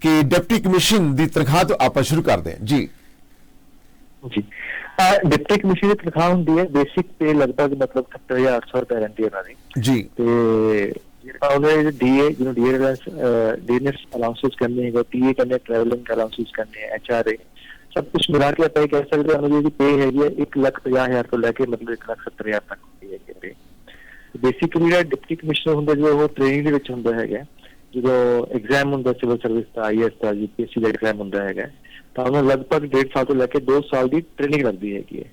ਕਿ deputy commission ਦੀ ਤਨਖਾਹ ਤੋਂ ਆਪਾਂ ਸ਼ੁਰੂ ਕਰਦੇ ਹਾਂ। ਜੀ। ਜੀ। ਡਿਪਟੀ ਕਮਿਸ਼ਨ ਦੀ ਤਨਖਾਹ ਹੁੰਦੀ ਹੈ ਬੇਸਿਕ ਪੇ ਲਗਭਗ ਮਤਲਬ 70800 ਰੁਪਏ ਰਹਿੰਦੀ ਹੈ ਉਹਨਾਂ ਦੀ। ਜੀ। ਤੇ ਜਿਹੜਾ ਉਹਦੇ ਡੀਏ ਜਿਹਨੂੰ ਡੀਏ ਅਲਾਉਂਸ ਡੀਨਸ ਅਲਾਉਂਸਸ ਕਰਨੇ ਹੈਗੇ ਪੀਏ ਕਰਨੇ ਟਰੈਵਲਿੰਗ ਅਲਾਉਂਸਸ ਕਰਨੇ ਐਚਆਰਏ ਸਭ ਕੁਝ ਮਿਲਾ ਕੇ ਆਪਾਂ ਇਹ ਕਹਿ ਸਕਦੇ ਹਾਂ ਉਹਨਾਂ ਦੀ ਜਿਹੜੀ ਪੇ ਹੈਗੀ ਹੈ 150000 ਤੋਂ ਲੈ ਕੇ ਮਤਲਬ 170000 ਤੱਕ ਹੁੰਦੀ ਹੈ ਪੇ ਬੇਸਿਕਲੀ ਜਿਹੜਾ ਡਿਪਟੀ ਕਮਿਸ਼ਨਰ ਹੁੰਦਾ ਜੋ ਉਹ ਟ੍ਰੇਨਿੰਗ ਦੇ ਵਿੱਚ ਹੁੰਦਾ ਹੈਗਾ ਜਦੋਂ ਐਗਜ਼ਾਮ ਹੁੰਦਾ ਸਿਵਲ ਸਰਵਿਸ ਦਾ ਆਈਐਸ ਦਾ ਯੂਪੀਐਸਸੀ ਦਾ ਐਗਜ਼ਾਮ ਹੁੰਦਾ ਹੈਗਾ, ਤਾਂ ਉਹਨਾਂ ਲਗਭਗ 1.5 ਸਾਲ ਤੋਂ ਲੈ ਕੇ 2 ਸਾਲ ਦੀ ਟ੍ਰੇਨਿੰਗ ਲੱਗਦੀ ਹੈਗੀ ਹੈ।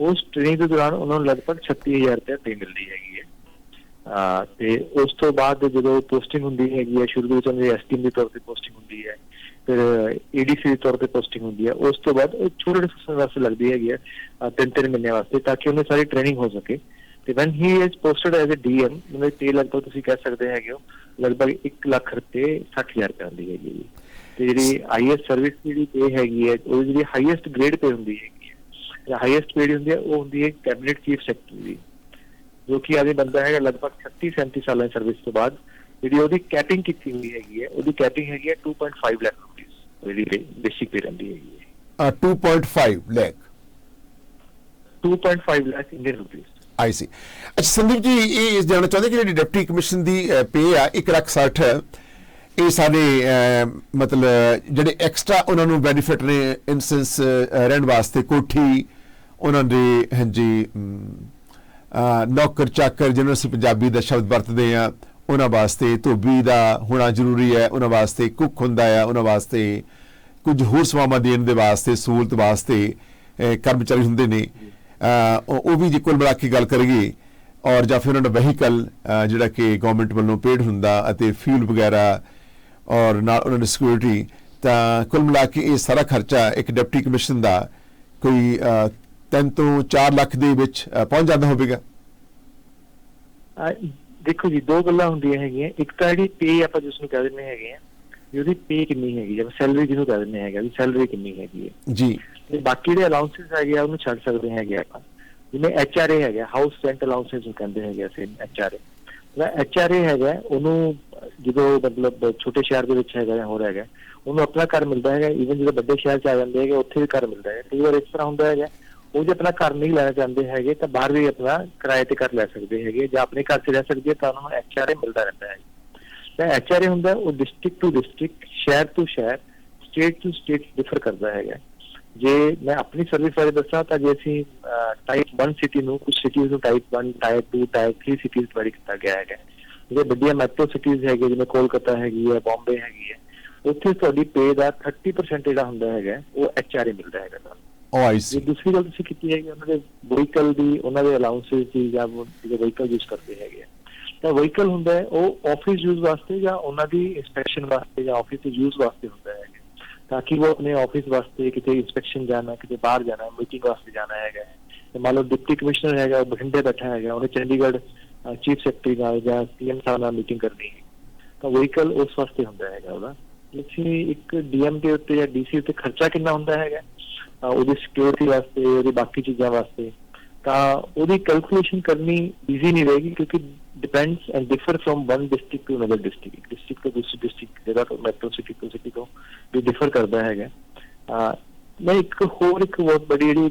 ਉਸ ਟ੍ਰੇਨਿੰਗ ਦੇ ਦੌਰਾਨ ਉਹਨਾਂ ਨੂੰ ਲਗਭਗ 36000 ਰੁਪਏ ਪੇ ਮਿਲਦੀ ਹੈਗੀ ਹੈ। ਆ ਤੇ ਉਸ ਤੋਂ ਬਾਅਦ ਜਦੋਂ ਪੋਸਟਿੰਗ ਹੁੰਦੀ ਹੈਗੀ ਹੈ, ਸ਼ੁਰੂ ਦੇ ਵਿੱਚ ਉਹਨਾਂ ਦੀ ਐਸਟੀਐਮ ਦੇ ਤੌਰ ਤੇ ਪੋਸਟਿੰਗ ਹੁੰਦੀ ਹੈ, ਫਿਰ ਏਡੀਸੀ ਦੇ ਤੌਰ ਤੇ ਪੋਸਟਿੰਗ ਹੁੰਦੀ ਹੈ, ਉਸ ਤੋਂ ਬਾਅਦ ਉਹ ਛੋਟੇ ਡਿਸਕਸ਼ਨ ਵਾਸਤੇ ਲੱਗਦੀ ਹੈਗੀ ਹੈ, ਅਹ ਤਿੰਨ ਤਿੰਨ ਮਹੀਨੇ ਵਾਸਤੇ, ਤਾਂ ਕਿ ਉਹਨੇ ਸਾਰੀ ਟ੍ਰੇਨਿੰਗ ਹੋ ਸਕੇ। ਤੇ when he is posted as a DM ਉਹਦੇ ਤੇ ਲਗਭਗ ਤੁਸੀਂ ਕਹਿ ਸਕਦੇ ਹੈਗੇ ਹੋ ਲਗਭਗ 1 ਲੱਖ ਰੁਪਏ 60000 ਰੁਪਏ ਆਉਂਦੀ ਹੈਗੀ ਜੀ। ਤੇ ਜਿਹੜੀ ਆਈਐਸ ਸਰਵਿਸ ਜਿਹੜੀ ਪੇ ਹੈਗੀ ਹੈ ਉਹ ਜਿਹੜੀ ਹਾਈਐਸਟ ਗ੍ਰੇਡ ਪੇ ਹੁੰਦੀ ਹੈਗੀ ਹੈ। ਹਾਈਐਸਟ ਪੇ ਹੁੰਦੀ ਹੈ ਉਹ ਹੁੰਦੀ ਹੈ ਕੈਬਨਿਟ ਚੀਫ ਸੈਕਟਰੀ ਜੋ ਕਿ ਆਦੇ ਬੰਦਾ ਹੈਗਾ ਲਗਭਗ 36 37 ਸਾਲਾਂ ਦੀ ਸਰਵਿਸ ਤੋਂ ਬਾਅਦ ਜਿਹੜੀ ਉਹਦੀ ਕੈਪਿੰਗ ਕੀਤੀ ਹੋਈ ਹੈਗੀ ਹੈ ਉਹਦੀ ਕੈਪਿੰਗ ਹੈਗੀ ਹੈ 2.5 ਲੱਖ ਰੁਪਏ ਜਿਹੜੀ ਬੇਸਿਕ ਪੇ ਰਹਿੰਦੀ ਹੈਗੀ ਹੈ। ਅ, 2.5 ਲੱਖ 2.5 ਲੱਖ ਇੰਡੀਅਨ ਰੁਪਏ ਆਈ ਸੀ। ਅੱਛਾ, ਸੰਦੀਪ ਜੀ, ਇਹ ਇਸ ਜਾਣਨਾ ਚਾਹੁੰਦੇ ਕਿ ਜਿਹੜੀ ਡਿਪਟੀ ਕਮਿਸ਼ਨ ਦੀ ਪੇ ਆ 1 ਲੱਖ 60 ਇਹ ਸਾਡੇ ਮਤਲਬ ਜਿਹੜੇ ਐਕਸਟਰਾ ਉਹਨਾਂ ਨੂੰ ਬੈਨੀਫਿਟ ਨੇ ਇਨਸੈਂਸ ਰਹਿਣ ਵਾਸਤੇ ਕੋਠੀ, ਉਹਨਾਂ ਦੇ, ਹਾਂਜੀ ਨੌਕਰ ਚਾਕਰ, ਜਿਹਨੂੰ ਅਸੀਂ ਪੰਜਾਬੀ ਦਾ ਸ਼ਬਦ ਵਰਤਦੇ ਆ ਉਹਨਾਂ ਵਾਸਤੇ ਧੋਬੀ ਦਾ ਹੋਣਾ ਜ਼ਰੂਰੀ ਹੈ, ਉਹਨਾਂ ਵਾਸਤੇ ਕੁੱਕ ਹੁੰਦਾ ਆ ਉਹਨਾਂ ਵਾਸਤੇ ਕੁਝ ਹੋਰ ਸੇਵਾਵਾਂ ਦੇਣ ਦੇ ਵਾਸਤੇ, ਸਹੂਲਤ ਵਾਸਤੇ ਕਰਮਚਾਰੀ ਹੁੰਦੇ ਨੇ। ਉਹ ਵੀ ਜੇ ਕੁੱਲ ਮਿਲਾ ਕੇ ਗੱਲ ਕਰੀਏ ਔਰ ਜਾਂ ਫਿਰ ਉਹਨਾਂ ਦਾ ਵਹੀਕਲ ਜਿਹੜਾ ਕਿ ਗਵਰਨਮੈਂਟ ਵੱਲੋਂ ਪੇਡ ਹੁੰਦਾ ਅਤੇ ਫਿਊਲ ਵਗੈਰਾ ਔਰ ਨਾਲ ਉਹਨਾਂ ਦੀ ਸਿਕਿਉਰਿਟੀ ਤਾਂ ਕੁੱਲ ਮਿਲਾ ਕੇ ਇਹ ਸਾਰਾ ਖਰਚਾ ਇੱਕ ਡਿਪਟੀ ਕਮਿਸ਼ਨ ਦਾ ਕੋਈ 3 ਤੋਂ 4 ਲੱਖ ਦੇ ਵਿੱਚ ਪਹੁੰਚ ਜਾਂਦਾ ਹੋਵੇਗਾ। ਦੇਖੋ ਜੀ, ਦੋ ਗੱਲਾਂ ਹੁੰਦੀਆਂ ਹੈਗੀਆਂ। ਇੱਕ ਤਾਂ ਜਿਹੜੀ ਪੇ ਆਪਾਂ ਜਿਸ ਨੂੰ ਕਹਿ ਦਿੰਦੇ ਹੈਗੇ ਆ ਵੀ ਉਹਦੀ ਪੇ ਕਿੰਨੀ ਹੈਗੀ ਜਿਵੇਂ ਸੈਲਰੀ ਜਿਹਨੂੰ ਕਹਿ ਦਿੰਦੇ ਹੈਗੇ ਵੀ ਸੈਲਰੀ ਕਿੰਨੀ ਹੈਗੀ ਹੈ। ਜੀ। ਤੇ ਬਾਕੀ ਦੇ ਅਲਾਉਂਸਸ ਹੈਗੇ ਆ ਉਹਨੂੰ ਛੱਡ ਸਕਦੇ ਹੈਗੇ ਆਪਾਂ। ਜਿਵੇਂ ਐਚਆਰਏ ਹੈਗਾ ਹਾਊਸ ਰੈਂਟ ਅਲਾਉਂਸਸ ਨੂੰ ਕਹਿੰਦੇ ਹੈਗੇ ਅਸੀਂ ਐਚਆਰਏ ਜਿਹੜਾ ਐਚਆਰਏ ਹੈਗਾ ਉਹਨੂੰ ਜਦੋਂ ਮਤਲਬ ਛੋਟੇ ਸ਼ਹਿਰ ਦੇ ਵਿੱਚ ਹੈਗਾ ਜਾਂ ਹੋਰ ਹੈਗਾ ਉਹਨੂੰ ਆਪਣਾ ਘਰ ਮਿਲਦਾ ਹੈਗਾ ਈਵਨ ਜਦੋਂ ਵੱਡੇ ਸ਼ਹਿਰ ਚ ਆ ਜਾਂਦੇ ਹੈਗੇ ਉੱਥੇ ਵੀ ਘਰ ਮਿਲਦਾ ਹੈ ਕਈ ਵਾਰ ਇਸ ਤਰ੍ਹਾਂ ਹੁੰਦਾ ਹੈਗਾ ਉਹ ਜੇ ਆਪਣਾ ਘਰ ਨਹੀਂ ਲੈਣਾ ਚਾਹੁੰਦੇ ਹੈਗੇ ਤਾਂ ਬਾਹਰ ਵੀ ਆਪਣਾ ਕਿਰਾਏ ਤੇ ਘਰ ਲੈ ਸਕਦੇ ਹੈਗੇ ਜਾਂ ਆਪਣੇ ਘਰ 'ਚ ਰਹਿ ਸਕਦੇ ਤਾਂ ਉਹਨਾਂ ਨੂੰ ਐਚਆਰਏ ਮਿਲਦਾ ਰਹਿੰਦਾ ਹੈ ਤਾਂ ਐਚਆਰਏ ਹੁੰਦਾ ਉਹ ਡਿਸਟ੍ਰਿਕਟ ਟੂ ਡਿਸਟ੍ਰਿਕਟ ਸ਼ਹਿਰ ਤੋਂ ਸ਼ਹਿਰ ਸਟੇਟ ਟੂ ਸਟੇਟ ਡਿਫਰ ਕਰਦਾ ਹੈਗਾ। ਜੇ ਮੈਂ ਆਪਣੀ ਸਰਵਿਸ ਬਾਰੇ ਦੱਸਾਂ ਤਾਂ ਜੇ ਅਸੀਂ ਟਾਈਪ 1 ਸਿਟੀ ਨੂੰ ਕੁਝ ਸਿਟੀਜ਼ ਨੂੰ ਟਾਈਪ 1 ਟਾਈਪ 2 ਟਾਈਪ 3 ਸਿਟੀਜ਼ ਵਾਰੀ ਕੀਤਾ ਗਿਆ ਹੈਗਾ। ਜਿਹੜੇ ਵੱਡੀਆਂ ਮੈਟਰੋ ਸਿਟੀਜ਼ ਹੈਗੇ ਜਿਵੇਂ ਕੋਲਕਾਤਾ ਹੈਗੀ ਹੈ ਬੰਬੇ ਹੈਗੀ ਹੈ ਉੱਥੇ ਤੁਹਾਡੀ ਪੇ ਦਾ 30% ਜਿਹੜਾ ਹੁੰਦਾ ਹੈਗਾ ਉਹ ਐਚਆਰਏ ਮਿਲਦਾ ਹੈਗਾ ਤੁਹਾਨੂੰ ਉਹ ਆਈ ਜੇ ਸੀ ਦੂਸਰੀ ਗੱਲ ਤੁਸੀਂ ਕੀਤੀ ਹੈ ਕਿ ਉਹਨਾਂ ਦੇ ਵਹੀਕਲ ਦੀ ਉਹਨਾਂ ਦੇ ਅਲਾਉਂਸਸ ਦੀ ਜਾਂ ਵਹੀਕਲ ਯੂਜ਼ ਕਰਦੇ ਹੈਗੇ ਆ। ਤਾਂ ਵਹੀਕਲ ਹੁੰਦਾ ਹੈ, ਉਹ ਆਫਿਸ ਯੂਜ਼ ਵਾਸਤੇ ਜਾਂ ਉਹਨਾਂ ਦੀ ਇਨਸਪੈਕਸ਼ਨ ਵਾਸਤੇ ਜਾਂ ਆਫਿਸ ਦੇ ਯੂਜ਼ ਵਾਸਤੇ ਹੁੰਦਾ ਹੈ। ਤਾਂ ਕਿ ਉਹ ਆਪਣੇ ਆਫਿਸ ਵਾਸਤੇ ਕਿਤੇ ਇਨਸਪੈਕਸ਼ਨ ਜਾਣਾ, ਕਿਤੇ ਬਾਹਰ ਜਾਣਾ ਮੀਟਿੰਗ ਵਾਸਤੇ ਜਾਣਾ ਹੈਗਾ। ਤੇ ਮੰਨ ਲਓ ਡਿਪਟੀ ਕਮਿਸ਼ਨਰ ਹੈਗਾ ਬਠਿੰਡੇ ਬੈਠਾ ਹੈਗਾ, ਉਹਨੇ ਚੰਡੀਗੜ੍ਹ ਚੀਫ ਸੈਕਟਰੀ ਨਾਲ ਜਾਂ ਸੀਐਮ ਸਾਹਿਬ ਨਾਲ ਮੀਟਿੰਗ ਕਰਨੀ ਹੈ। ਤਾਂ ਵਹੀਕਲ ਉਸ ਵਾਸਤੇ ਹੁੰਦਾ ਹੈਗਾ ਉਹਦਾ। ਲੇਕਿਨ ਇੱਕ ਡੀਐਮ ਦੇ ਉੱਤੇ ਜਾਂ ਡੀਸੀ ਉੱਤੇ ਖਰਚਾ ਕਿੰਨਾ ਹੁੰਦਾ ਹੈਗਾ? ਉਹਦੀ ਸਿਕਿਉਰਿਟੀ ਵਾਸਤੇ, ਉਹਦੀ ਬਾਕੀ ਚੀਜ਼ਾਂ ਵਾਸਤੇ। ਤਾਂ ਉਹਦੀ ਕੈਲਕੂਲੇਸ਼ਨ ਕਰਨੀ ਈਜ਼ੀ ਨਹੀਂ ਰਹੇਗੀ ਕਿਉਂਕਿ depends and differ from one district to another district district ਤੋਂ ਦੂਸਰੀ ਡਿਸਟ੍ਰਿਕਟ ਜਿਹੜਾ ਮੈਟਰੋ ਸਿਟੀ ਤੋਂ ਸਿਟੀ ਤੋਂ ਵੀ ਡਿਫਰ ਕਰਦਾ ਹੈਗਾ। ਮੈਂ ਇੱਕ ਹੋਰ ਇੱਕ ਬਹੁਤ ਬੜੀ ਜਿਹੜੀ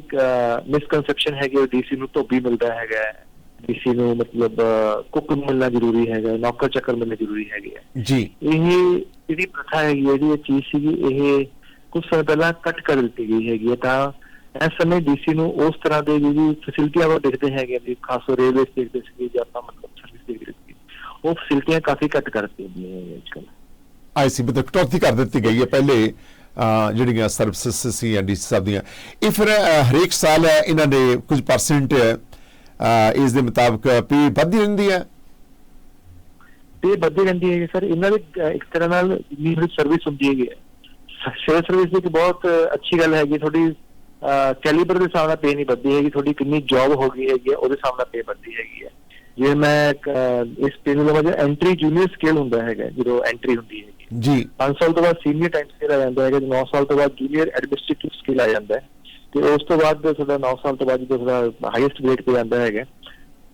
ਮਿਸਕਨਸੈਪਸ਼ਨ ਹੈਗੀ ਉਹ ਡੀਸੀ ਨੂੰ ਧੋਬੀ ਮਿਲਦਾ ਹੈਗਾ ਡੀਸੀ ਨੂੰ ਮਤਲਬ ਕੁੱਕ ਮਿਲਣਾ ਜ਼ਰੂਰੀ ਹੈਗਾ ਨੌਕਰ ਚੱਕਰ ਮਿਲਣਾ ਜ਼ਰੂਰੀ ਹੈਗੇ ਜੀ। ਇਹ ਜਿਹੜੀ ਪ੍ਰਥਾ ਹੈਗੀ ਹੈ, ਜਿਹੜੀ ਇਹ ਚੀਜ਼ ਸੀਗੀ ਇਹ ਕੁਝ ਸਮੇਂ ਪਹਿਲਾਂ ਕੱਟ ਕਰ ਦਿੱਤੀ ਗਈ ਹੈਗੀ ਤਾਂ ਇਸ ਸਮੇਂ ਡੀਸੀ ਨੂੰ ਉਸ ਤਰ੍ਹਾਂ ਦੇ ਜਿਹੜੀ ਫੈਸਿਲਿਟੀਆਂ ਉਹ ਦੇਖਦੇ ਹੈਗੇ ਵੀ ਖਾਸ ਤੌਰ ਰੇਲਵੇ ਦੇਖਦੇ ਸੀਗੇ ਜਾਂ ਮਤਲਬ ਸਰਵਿਸ ਦੇਖਦੇ ਸੀ। ਉਹ ਫੈਸਿਲਿਟੀਆਂ ਕਾਫੀ ਕੱਟ ਕਰ ਦਿੱਤੀਆਂ ਗਈਆਂ ਹੈਗੀਆਂ ਅੱਜਕੱਲ ਆਈ ਸੀ ਮਤਲਬ ਕਟੌਤੀ ਕਰ ਦਿੱਤੀ ਗਈ ਹੈ ਪਹਿਲੇ ਜਿਹੜੀਆਂ ਸਰਵਿਸਿਜ਼ ਸੀ ਐਨਡੀਸੀ ਸਾਹਿਬ ਦੀਆਂ। ਇਹ ਫਿਰ ਹਰੇਕ ਸਾਲ ਇਹਨਾਂ ਦੇ ਕੁਝ ਪਰਸੈਂਟ ਇਸ ਦੇ ਮੁਤਾਬਕ ਪੀ ਵੱਧਦੀ ਰਹਿੰਦੀ ਹੈ? ਤੇ ਵੱਧਦੀ ਰਹਿੰਦੀ ਹੈ ਸਰ। ਇਹਨਾਂ ਦੇ ਇੱਕ ਤਰ੍ਹਾਂ ਨਾਲ ਜਿੰਨੀ ਸਰਵਿਸ ਹੁੰਦੀ ਹੈਗੀ ਸਿਵਲ ਸਰਵਿਸ ਦੀ ਇੱਕ ਬਹੁਤ ਅੱਛੀ ਗੱਲ ਹੈਗੀ ਤੁਹਾਡੀ ਕੈਲੀਬਰ ਦੇ ਹਿਸਾਬ ਨਾਲ ਪੇ ਨਹੀਂ ਵੱਧਦੀ ਹੈਗੀ ਤੁਹਾਡੀ ਕਿੰਨੀ ਜੌਬ ਹੋ ਗਈ ਹੈਗੀ ਹੈ, ਉਹਦੇ ਹਿਸਾਬ ਨਾਲ ਪੇ ਵੱਧਦੀ ਹੈਗੀ ਹੈ। ਜੇ ਮੈਂ ਇਸ ਪੇ ਨੂੰ ਲਵਾਂ ਜੋ ਐਂਟਰੀ ਜੂਨੀਅਰ ਸਕੇਲ ਹੁੰਦਾ ਹੈਗਾ ਜਦੋਂ ਐਂਟਰੀ ਹੁੰਦੀ ਹੈਗੀ ਜੀ 5 ਸਾਲ ਤੋਂ ਬਾਅਦ ਸੀਨੀਅਰ ਟਾਈਮ ਸਕੇਲ ਆ ਜਾਂਦਾ ਹੈਗਾ 9 ਸਾਲ ਤੋਂ ਬਾਅਦ ਜੂਨੀਅਰ ਐਡਮਿਨਿਸਟ੍ਰੇਟਿਵ ਸਕੇਲ ਆ ਜਾਂਦਾ ਹੈ ਤੇ ਉਸ ਤੋਂ ਬਾਅਦ ਤੁਹਾਡਾ 9 ਸਾਲ ਤੋਂ ਬਾਅਦ ਜਦੋਂ ਤੁਹਾਡਾ ਹਾਈਐਸਟ ਗ੍ਰੇਡ ਤੇ ਜਾਂਦਾ ਹੈਗਾ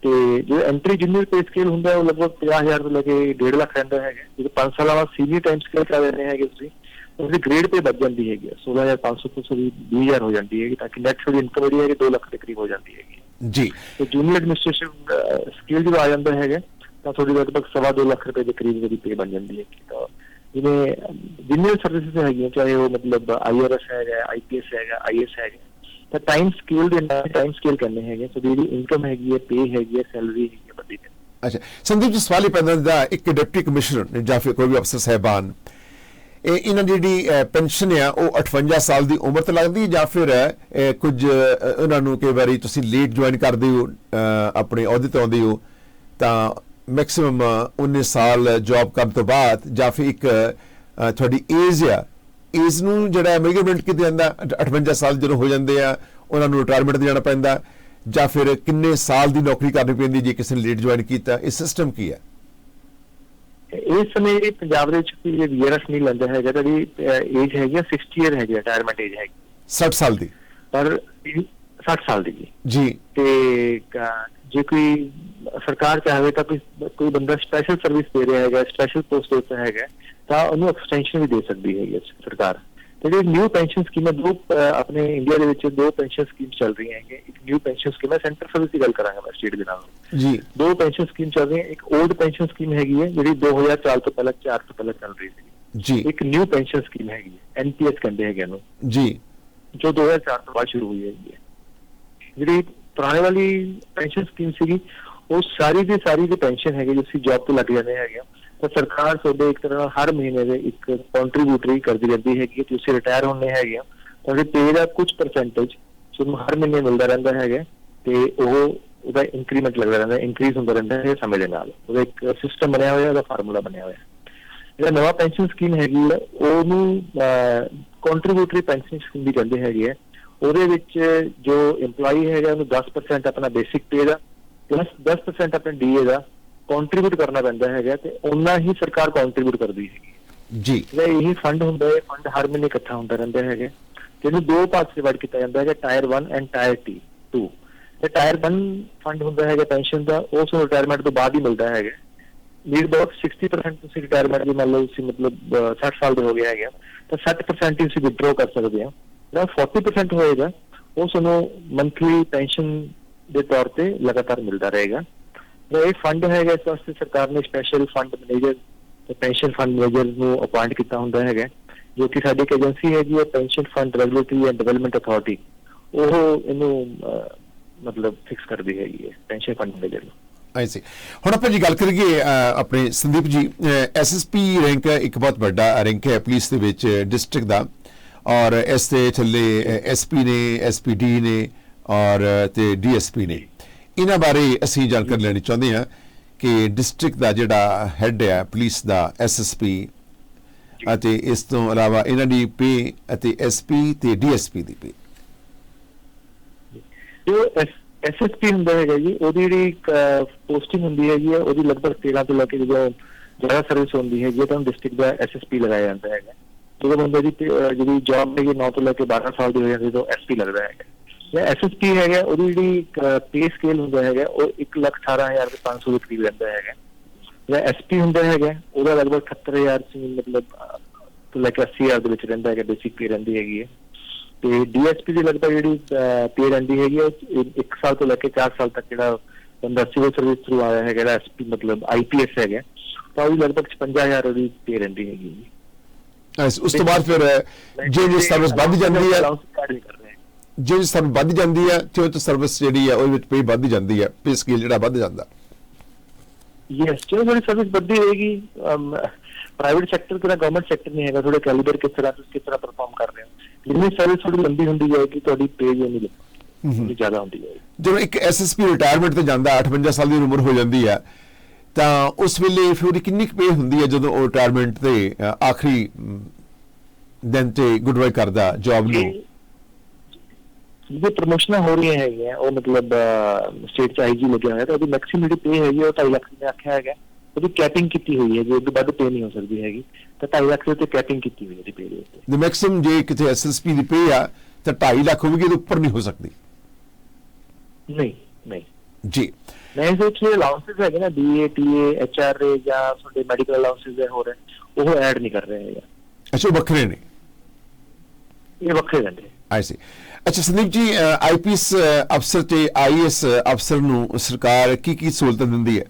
ਤੇ ਜੋ ਐਂਟਰੀ ਜੂਨੀਅਰ ਪੇ ਸਕੇਲ ਹੁੰਦਾ ਹੈ ਉਹ ਲਗਭਗ 50000 ਤੋਂ ਲੈ ਕੇ 1.5 ਲੱਖ ਰਹਿੰਦਾ ਹੈਗਾ ਜਦੋਂ 5 ਸਾਲਾਂ ਬਾਅਦ ਸੀਨੀਅਰ ਟਾਈਮ ਸਕੇਲ ਕਰ ਲੈਣੇ ਹੈਗੇ ਤੁਸੀਂ ਉਹਦੀ ਗ੍ਰੇਡ ਤੇ ਵੱਧ ਜਾਂਦੀ ਹੈਗੀ ਹੈ। 16500 ਤੋਂ ਸੋਰੀ 20000 ਹੋ ਜਾਂਦੀ ਹੈਗੀ ਤਾਂ ਕਿ ਨੈਟ ਜਿਹੜੀ ਇਨਕਮ ਜਿਹੜੀ ਹੈਗੀ 2 ਲੱਖ ਦੇ ਕਰੀਬ ਹੋ ਜਾਂਦੀ ਹੈਗੀ ਹੈ। ਜੀ ਤੇ ਜੂਨੀਅਰ ਐਡਮਿਨਿਸਟ੍ਰੇਸ਼ਨ ਸਕਿੱਲ ਜਦੋਂ ਆ ਜਾਂਦਾ ਹੈਗਾ ਤਾਂ ਤੁਹਾਡੀ ਲਗਭਗ ਸਵਾ ਦੋ ਲੱਖ ਰੁਪਏ ਦੇ ਕਰੀਬ ਜਿਹੜੀ ਪੇ ਬਣ ਜਾਂਦੀ ਹੈ ਤਾਂ ਜਿਵੇਂ ਜੂਨੀਅਰ ਸਰਵਿਸਿਜ਼ ਹੈਗੀਆਂ ਚਾਹੇ ਉਹ ਮਤਲਬ ਆਈਆਰਐਸ ਹੈਗਾ ਆਈਪੀਐਸ ਹੈਗਾ ਆਈਐਸ ਹੈਗਾ ਤਾਂ ਟਾਈਮ ਸਕੇਲ ਦੇ ਨਾਲ ਟਾਈਮ ਸਕੇਲ ਕਰਨੇ ਹੈਗੇ ਸੋ ਜਿਹੜੀ ਇਨਕਮ ਹੈਗੀ ਹੈ ਪੇ ਹੈਗੀ ਹੈ ਸੈਲਰੀ ਹੈਗੀ ਹੈ ਵੱਡੀ ਹੈ ਅੱਛਾ ਸੰਦੀਪ ਜੀ ਸਵਾਲ ਹੀ ਪੈਂਦਾ ਦਾ ਇੱਕ ਡਿਪਟੀ ਕਮਿਸ਼ਨਰ ਜਾਂ ਫਿਰ ਕੋਈ ਵੀ ਅਫਸਰ ਸਹਿਬਾਨ ਇਹ ਇਹਨਾਂ ਦੀ ਜਿਹੜੀ ਪੈਨਸ਼ਨ ਆ, ਉਹ 58 ਸਾਲ ਦੀ ਉਮਰ ਤੇ ਲੱਗਦੀ ਹੈ ਜਾਂ ਫਿਰ ਕੁਝ ਉਹਨਾਂ ਨੂੰ ਕਈ ਵਾਰੀ ਤੁਸੀਂ ਲੇਟ ਜੁਆਇਨ ਕਰਦੇ ਹੋ ਆਪਣੇ ਅਹੁਦੇ ਤੇ ਆਉਂਦੇ ਹੋ, ਤਾਂ ਮੈਕਸਿਮਮ 19 ਸਾਲ ਜੌਬ ਕਰਨ ਤੋਂ ਬਾਅਦ ਜਾਂ ਫਿਰ ਇੱਕ ਤੁਹਾਡੀ ਏਜ ਆ ਏਜ ਨੂੰ ਜਿਹੜਾ ਐਮਲਗੇਮੈਂਟ ਕਿਤੇ ਜਾਂਦਾ 58 ਸਾਲ ਜਦੋਂ ਹੋ ਜਾਂਦੇ ਆ, ਉਹਨਾਂ ਨੂੰ ਰਿਟਾਇਰਮੈਂਟ ਤੇ ਜਾਣਾ ਪੈਂਦਾ, ਜਾਂ ਫਿਰ ਕਿੰਨੇ ਸਾਲ ਦੀ ਨੌਕਰੀ ਕਰਨੀ ਪੈਂਦੀ ਜੇ ਕਿਸੇ ਨੇ ਲੇਟ ਜੁਆਇਨ ਕੀਤਾ, ਇਹ ਸਿਸਟਮ ਕੀ ਹੈ? ਇਸ ਸਮੇਂ ਜਿਹੜੀ ਪੰਜਾਬ ਦੇ ਵਿੱਚ ਕੋਈ ਵੀਆਰਐਸ ਨਹੀਂ ਲੈਂਦਾ ਹੈਗਾ ਤਾਂ ਦੀ ਏਜ ਹੈਗੀ ਆ 60 ਇਅਰ ਹੈਗੀ ਰਿਟਾਇਰਮੈਂਟ ਏਜ ਹੈਗੀ। 60 ਸਾਲ ਦੀ? ਪਰ ਇਹ 60 ਸਾਲ ਦੀ ਜੀ। ਤੇ ਜੇ ਕੋਈ ਸਰਕਾਰ ਚਾਹਵੇ ਤਾਂ ਕੋਈ ਬੰਦਾ ਸਪੈਸ਼ਲ ਸਰਵਿਸ ਦੇ ਰਿਹਾ ਹੈਗਾ ਸਪੈਸ਼ਲ ਪੋਸਟ ਤੇ ਹੈਗਾ ਤਾਂ ਉਹਨੂੰ ਐਕਸਟੈਂਸ਼ਨ ਵੀ ਦੇ ਸਕਦੀ ਹੈ ਸਰਕਾਰ। ਤੇ ਜਿਹੜੀ ਨਿਊ ਪੈਨਸ਼ਨ ਸਕੀਮ ਹੈ ਦੋ ਆਪਣੇ ਇੰਡੀਆ ਦੇ ਵਿੱਚ ਦੋ ਪੈਨਸ਼ਨ ਸਕੀਮ ਚੱਲ ਰਹੀਆਂ ਹੈਗੀਆਂ ਇੱਕ ਨਿਊ ਪੈਨਸ਼ਨ ਸਕੀਮ ਹੈ ਸੈਂਟਰ ਸਰਵਿਸ ਦੀ ਗੱਲ ਕਰਾਂਗਾ ਮੈਂ ਸਟੇਟ ਦੇ ਨਾਲ ਜੀ ਦੋ ਪੈਨਸ਼ਨ ਸਕੀਮ ਚੱਲ ਰਹੀਆਂ ਇੱਕ 올ਡ ਪੈਨਸ਼ਨ ਸਕੀਮ ਹੈਗੀ ਹੈ ਜਿਹੜੀ 2004 ਤੋਂ ਪਹਿਲਾਂ 4 ਤੋਂ ਪਹਿਲਾਂ ਚੱਲ ਰਹੀ ਸੀ ਜੀ ਇੱਕ ਨਿਊ ਪੈਨਸ਼ਨ ਸਕੀਮ ਹੈਗੀ ਹੈ ਐਨਪੀਐਸ ਕਹਿੰਦੇ ਹੈਗੇ ਇਹਨੂੰ ਜੀ ਜੋ 2004 ਤੋਂ ਬਾਅਦ ਸ਼ੁਰੂ ਹੋਈ ਹੈਗੀ ਹੈ ਜਿਹੜੀ ਪੁਰਾਣੇ ਵਾਲੀ ਪੈਨਸ਼ਨ ਸਕੀਮ ਸੀਗੀ ਉਹ ਸਾਰੀ ਦੀ ਸਾਰੀ ਦੀ ਪੈਨਸ਼ਨ ਹੈਗੀ ਜੋ ਤੁਸੀਂ ਜੌਬ ਤੇ ਲੱਗ ਜਾਂਦੇ ਹੈਗੇ ਆ, ਤਾਂ ਸਰਕਾਰ ਤੁਹਾਡੇ ਇੱਕ ਤਰ੍ਹਾਂ ਹਰ ਮਹੀਨੇ ਦੇ ਇੱਕ ਕੰਟਰੀਬਿਊਟਰੀ ਕਰਦੀ ਰਹਿੰਦੀ ਹੈਗੀ ਕਿ ਤੁਸੀਂ ਰਿਟਾਇਰ ਹੋਣੇ ਹੈਗੇ ਆ ਤੁਹਾਡੇ ਪੇ ਦਾ ਕੁਝ ਪਰਸੈਂਟੇਜ ਤੁਹਾਨੂੰ ਹਰ ਮਹੀਨੇ ਮਿਲਦਾ ਰਹਿੰਦਾ ਹੈਗਾ ਤੇ ਉਹ ਉਹਦਾ ਇੰਕਰੀਮੈਂਟ ਲੱਗਦਾ ਰਹਿੰਦਾ ਇਨਕਰੀਜ਼ ਹੁੰਦਾ ਰਹਿੰਦਾ ਹੈ ਸਮੇਂ ਦੇ ਨਾਲ। ਉਹਦਾ ਇੱਕ ਸਿਸਟਮ ਬਣਿਆ ਹੋਇਆ, ਉਹਦਾ ਫਾਰਮੂਲਾ ਬਣਿਆ ਹੋਇਆ। ਜਿਹੜਾ ਨਵਾਂ ਪੈਨਸ਼ਨ ਸਕੀਮ ਹੈਗੀ ਹੈ, ਉਹਨੂੰ ਕੰਟਰੀਬਿਊਟਰੀ ਪੈਨਸ਼ਨ ਸਕੀਮ ਵੀ ਕਹਿੰਦੇ ਹੈਗੇ ਆ ਉਹਦੇ ਵਿੱਚ ਜੋ EMPLOYEE ਹੈਗਾ, ਉਹਨੂੰ 10% ਆਪਣਾ ਬੇਸਿਕ ਪੇ ਦਾ ਪਲੱਸ 10% ਆਪਣੇ ਡੀਏ ਦਾ ਕੰਟਰੀਬਿਊਟ ਕਰਨਾ ਪੈਂਦਾ ਹੈਗਾ ਤੇ ਉਹਨਾਂ ਹੀ ਸਰਕਾਰ ਕੰਟਰੀਬਿਊਟ ਕਰਦੀ ਹੈਗੀ। ਜੀ। ਇਹੀ ਫੰਡ ਹੁੰਦਾ ਹੈ ਫੰਡ ਹਰ ਮਹੀਨੇ ਇਕੱਠਾ ਹੁੰਦਾ ਰਹਿੰਦਾ ਹੈਗਾ। ਜਿਹਨੂੰ ਦੋ ਭਾਗ ਡਿਵਾਈਡ ਕੀਤਾ ਜਾਂਦਾ ਹੈਗਾ ਟਾਇਰ 1 ਐਂਡ ਟਾਇਰ 2 ਤੇ ਟਾਇਰ 1 ਫੰਡ ਹੁੰਦਾ ਹੈਗਾ ਪੈਨਸ਼ਨ ਦਾ ਉਸ ਨੂੰ ਰਿਟਾਇਰਮੈਂਟ ਤੋਂ ਬਾਅਦ ਹੀ ਮਿਲਦਾ ਹੈਗਾ। ਨੀਡ ਬਾਅਦ 60% ਤੁਸੀਂ ਰਿਟਾਇਰਮੈਂਟ ਦੀ ਮੰਨ ਲਓ ਤੁਸੀਂ ਮਤਲਬ ਅਹ, 60 ਸਾਲ ਦੇ ਹੋ ਗਏ ਹੈਗੇ ਤਾਂ 60% ਹੀ ਤੁਸੀਂ ਵਿਡਰੋ ਕਰ ਸਕਦੇ ਆ ਜਿਹੜਾ 40% ਹੋਏਗਾ ਉਹ ਤੁਹਾਨੂੰ ਮੰਥਲੀ ਪੈਨਸ਼ਨ ਦੇ ਤੌਰ ਤੇ ਲਗਾਤਾਰ ਮਿਲਦਾ ਰਹੇਗਾ। ਇਹ ਫੰਡ ਹੈਗਾ ਇਸ ਵਾਸਤੇ ਸਰਕਾਰ ਨੇ ਸਪੈਸ਼ਲ ਫੰਡ ਮੈਨੇਜਰ ਤੇ ਪੈਨਸ਼ਨ ਫੰਡ ਮੈਨੇਜਰ ਨੂੰ ਅਪਾਇੰਟ ਕੀਤਾ ਹੁੰਦਾ ਹੈਗਾ। ਜੋ ਕਿ ਸਾਡੀ ਏਜੰਸੀ ਹੈਗੀ ਹੈ pension fund regulatory and development authority ਉਹ ਇਹਨੂੰ ਮਤਲਬ ਫਿਕਸ ਕਰਦੀ ਹੈਗੀ ਹੈ ਪੈਨਸ਼ਨ ਫੰਡ ਮੈਨੇਜਰ ਨੂੰ। ਆਈ ਸੀ ਹੁਣ ਆਪਾਂ ਜੀ ਗੱਲ ਕਰੀਏ ਅਹ, ਆਪਣੇ ਸੰਦੀਪ ਜੀ ਐਸਐਸਪੀ ਰੈਂਕ ਇੱਕ ਬਹੁਤ ਵੱਡਾ ਰੈਂਕ ਹੈ ਪੁਲਿਸ ਦੇ ਵਿੱਚ ਡਿਸਟ੍ਰਿਕਟ ਦਾ। ਔਰ ਇਸ ਦੇ ਥੱਲੇ ਐਸਪੀ ਨੇ ਐਸਪੀਡੀ ਨੇ ਔਰ ਤੇ ਡੀਐਸਪੀ ਨੇ। ਇਹਨਾਂ ਬਾਰੇ ਅਸੀਂ ਜਾਣਕਾਰੀ ਲੈਣੀ ਚਾਹੁੰਦੇ ਹਾਂ ਕਿ ਡਿਸਟ੍ਰਿਕਟ ਦਾ ਜਿਹੜਾ ਹੈੱਡ ਹੈ ਪੁਲਿਸ ਦਾ ਐਸਐਸਪੀ ਅਤੇ ਇਸ ਤੋਂ ਇਲਾਵਾ ਇਹਨਾਂ ਦੀ ਪੇ ਅਤੇ ਐਸਪੀ ਤੇ ਡੀਐਸਪੀ ਦੀ ਪੇ ਜੋ ਐਸਐਸਪੀ ਹੁੰਦਾ ਹੈਗਾ ਜੀ, ਉਹਦੀ ਜਿਹੜੀ ਪੋਸਟਿੰਗ ਹੁੰਦੀ ਹੈਗੀ ਆ ਉਹਦੀ ਲਗਭਗ 13 ਤੋਂ ਲੈ ਕੇ ਜਦੋਂ ਜ਼ਿਆਦਾ ਸਰਵਿਸ ਹੁੰਦੀ ਹੈਗੀ ਹੈ, ਤਾਂ ਡਿਸਟ੍ਰਿਕਟ ਦਾ ਐਸਐਸਪੀ ਲਗਾਇਆ ਜਾਂਦਾ ਹੈਗਾ। ਜਦੋਂ ਬੰਦੇ ਦੀ ਜਿਹੜੀ ਜੌਬ ਹੈਗੀ 9 ਤੋਂ ਲੈ ਕੇ 12 ਸਾਲ ਦੀ ਹੋ ਜਾਂਦੀ ਤਾਂ ਐਸਪੀ ਲੱਗਦਾ ਹੈਗਾ। ਐਸਐਸਪੀ ਹੈਗਾ ਉਹਦੀ ਜਿਹੜੀ ਪੇ ਸਕੇਲ ਹੁੰਦਾ ਹੈਗਾ ਉਹ 118500 ਦੇ ਕਰੀਬ ਰਹਿੰਦਾ ਹੈਗਾ। ਜਿਹੜਾ ਐਸਪੀ ਹੁੰਦਾ ਹੈਗਾ ਉਹਦਾ ਲਗਭਗ 78000 ਸੀ ਮਤਲਬ ਤੋਂ ਲੈ ਕੇ 80000 ਦੇ ਵਿੱਚ ਰਹਿੰਦਾ ਹੈਗਾ ਬੇਸਿਕ ਪੇ ਰਹਿੰਦੀ ਹੈਗੀ ਹੈ। ਤੇ ਡੀਐਸਪੀ ਦੀ ਲਗਭਗ ਜਿਹੜੀ ਪੇ ਰਹਿੰਦੀ ਹੈਗੀ ਹੈ 1 ਸਾਲ ਤੋਂ ਲੈ ਕੇ 4 ਸਾਲ ਤੱਕ ਜਿਹੜਾ ਬੰਦਾ ਸਿਵਲ ਸਰਵਿਸ ਥਰੂ ਆਇਆ ਹੈਗਾ ਜਿਹੜਾ ਐਸਪੀ ਮਤਲਬ ਆਈਪੀਐਸ ਹੈਗਾ ਤਾਂ ਉਹਦੀ ਲਗਭਗ 55000 ਉਹਦੀ ਪੇ ਰਹਿੰਦੀ ਹੈਗੀ ਉਸ ਤੋਂ ਬਾਅਦ ਫਿਰ ਜੇ ਜੇ ਸਰਵਿਸ ਵੱਧ ਜਾਂਦੀ ਹੈ ਜੇ ਸਰਵਿਸ ਵੱਧ ਜਾਂਦੀ ਹੈ ਤੇ ਉਹ ਤੇ ਸਰਵਿਸ ਜਿਹੜੀ ਹੈ ਉਹਦੇ ਵਿੱਚ ਪੇ ਵੱਧ ਜਾਂਦੀ ਹੈ ਪੇ ਸਕੇਲ ਜਿਹੜਾ ਵੱਧ ਜਾਂਦਾ। ਯੈਸ ਜਦੋਂ ਤੁਹਾਡੀ ਸਰਵਿਸ ਵੱਧਦੀ ਹੋਏਗੀ ਪ੍ਰਾਈਵੇਟ ਸੈਕਟਰ ਕਿਹੜਾ ਗਵਰਨਮੈਂਟ ਸੈਕਟਰ ਨਹੀਂ ਹੈਗਾ ਤੁਹਾਡੇ ਕੈਲੀਬਰ ਕਿਸ ਤਰ੍ਹਾਂ ਤੁਸੀਂ ਕਿਸ ਤਰ੍ਹਾਂ ਪਰਫਾਰਮ ਕਰ ਰਹੇ ਹੋ। ਜਿੰਨੀ ਸਰਵਿਸ ਥੋੜੀ ਲੰਬੀ ਹੁੰਦੀ ਜਾਏਗੀ ਤੁਹਾਡੀ ਪੇ ਜੋ ਨਹੀਂ ਲੱਗਦੀ ਜ਼ਿਆਦਾ ਹੁੰਦੀ ਜਾਏਗੀ। ਜਦੋਂ ਇੱਕ ਐਸਐਸਪੀ ਰਿਟਾਇਰਮੈਂਟ ਤੇ ਜਾਂਦਾ 58 ਸਾਲ ਦੀ ਉਮਰ ਹੋ ਜਾਂਦੀ ਹੈ ਤਾਂ ਉਸ ਵੇਲੇ ਫਿਰ ਉਹਦੀ ਕਿੰਨੀ ਪੇ ਹੁੰਦੀ ਹੈ ਜਦੋਂ ਉਹ ਰਿਟਾਇਰਮੈਂਟ ਤੇ ਆਖਰੀ ਦਿਨ ਤੇ ਗੁੱਡ ਕਰਦਾ ਜੌਬ ਨੂੰ? ਜਿਹਦੇ ਪ੍ਰਮੋਸ਼ਨਾਂ ਹੋ ਰਹੀਆਂ ਹੈਗੀਆਂ ਉਹ ਮਤਲਬ ਸਟੇਟ ਚ ਆਈਜੀ ਲੱਗਿਆ ਹੋਇਆ ਤਾਂ ਉਹਦੀ ਮੈਕਸਿਮਮ ਜਿਹੜੀ ਪੇ ਹੈਗੀ ਉਹ 2.5 ਲੱਖ ਨੇ ਆਖਿਆ ਹੈਗਾ ਉਹਦੀ ਕੈਪਿੰਗ ਕੀਤੀ ਹੋਈ ਹੈ ਜੇ ਉਹਦੇ ਵੱਧ ਪੇ ਨਹੀਂ ਹੋ ਸਕਦੀ ਹੈਗੀ ਤਾਂ 2.5 ਲੱਖ ਦੇ ਉੱਤੇ ਕੈਪਿੰਗ ਕੀਤੀ ਹੋਈ ਹੈ ਉਹਦੀ ਪੇ ਦੇ ਉੱਤੇ the ਮੈਕਸਿਮਮ ਜੇ ਕਿਤੇ ਐਸਐਸਪੀ ਦੀ ਪੇ ਆ ਤਾਂ 2.5 ਲੱਖ ਹੋਵੇਗੀ ਇਹਦੇ ਉੱਪਰ ਨਹੀਂ ਹੋ ਸਕਦੀ ਨਹੀਂ ਨਹੀਂ ਜੀ ਮੈਂ ਇਸ ਵਿੱਚ ਅਲਾਉਂਸਸ ਹੈਗੇ ਨਾ ਡੀਏ ਟੀਏ ਐਚਆਰਏ ਜਾਂ ਤੁਹਾਡੇ ਮੈਡੀਕਲ ਅਲਾਉਂਸਸ ਹੈ ਹੋ ਰਹੇ ਉਹ ਐਡ ਨਹੀਂ ਕਰ ਰਹੇ ਹੈਗਾ ਅੱਛਾ ਵੱਖਰੇ ਨੇ ਇਹ ਵੱਖਰੇ ਰਹਿੰਦੇ ਆਈ ਸੀ ਅੱਛਾ ਸੰਦੀਪ ਜੀ ਆਈਪੀਐਸ ਅਫਸਰ ਤੇ ਆਈਐਸ ਅਫਸਰ ਨੂੰ ਸਰਕਾਰ ਕੀ ਕੀ ਸਹੂਲਤਾਂ ਦਿੰਦੀ ਹੈ?